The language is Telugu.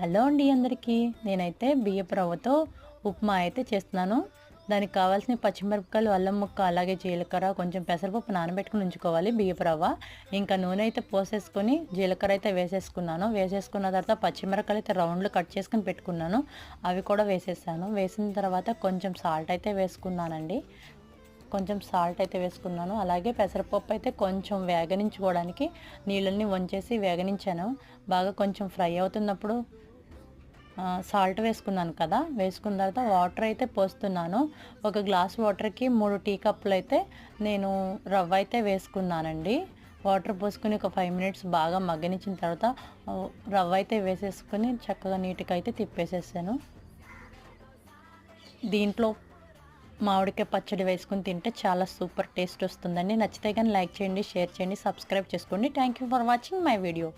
హలో అండి అందరికీ. నేనైతే బియ్యపు రవ్వతో ఉప్మా అయితే చేస్తున్నాను. దానికి కావాల్సిన పచ్చిమిరపకాయలు అల్లం ముక్క అలాగే జీలకర్ర కొంచెం పెసరపప్పు నానబెట్టుకుని ఉంచుకోవాలి బియ్యపు రవ్వ. ఇంకా నూనె అయితే పోసేసుకొని జీలకర్ర అయితే వేసేసుకున్నాను. వేసేసుకున్న తర్వాత పచ్చిమిరపకాయలు అయితే రౌండ్లు కట్ చేసుకుని పెట్టుకున్నాను. అవి కూడా వేసేసాను. వేసిన తర్వాత కొంచెం సాల్ట్ అయితే వేసుకున్నానండి. కొంచెం సాల్ట్ అయితే వేసుకున్నాను. అలాగే పెసరపప్పు అయితే కొంచెం వేగనించుకోవడానికి నీళ్ళని వంచేసి వేగనించాను. బాగా కొంచెం ఫ్రై అవుతున్నప్పుడు సాల్ట్ వేసుకున్నాను కదా. వేసుకున్న తర్వాత వాటర్ అయితే పోస్తున్నాను. ఒక గ్లాస్ వాటర్కి మూడు టీ కప్పులు అయితే నేను రవ్వ అయితే వేసుకున్నానండి. వాటర్ పోసుకుని ఒక ఫైవ్ మినిట్స్ బాగా మగ్గనిచ్చిన తర్వాత రవ్వ అయితే వేసేసుకుని చక్కగా నీట్గా అయితే తిప్పేసేసాను. దీంట్లో మామిడికాయ పచ్చడి వేసుకుని తింటే చాలా సూపర్ టేస్ట్ వస్తుందండి. నచ్చితే కానీ లైక్ చేయండి షేర్ చేయండి సబ్స్క్రైబ్ చేసుకోండి. Thank you for watching my video.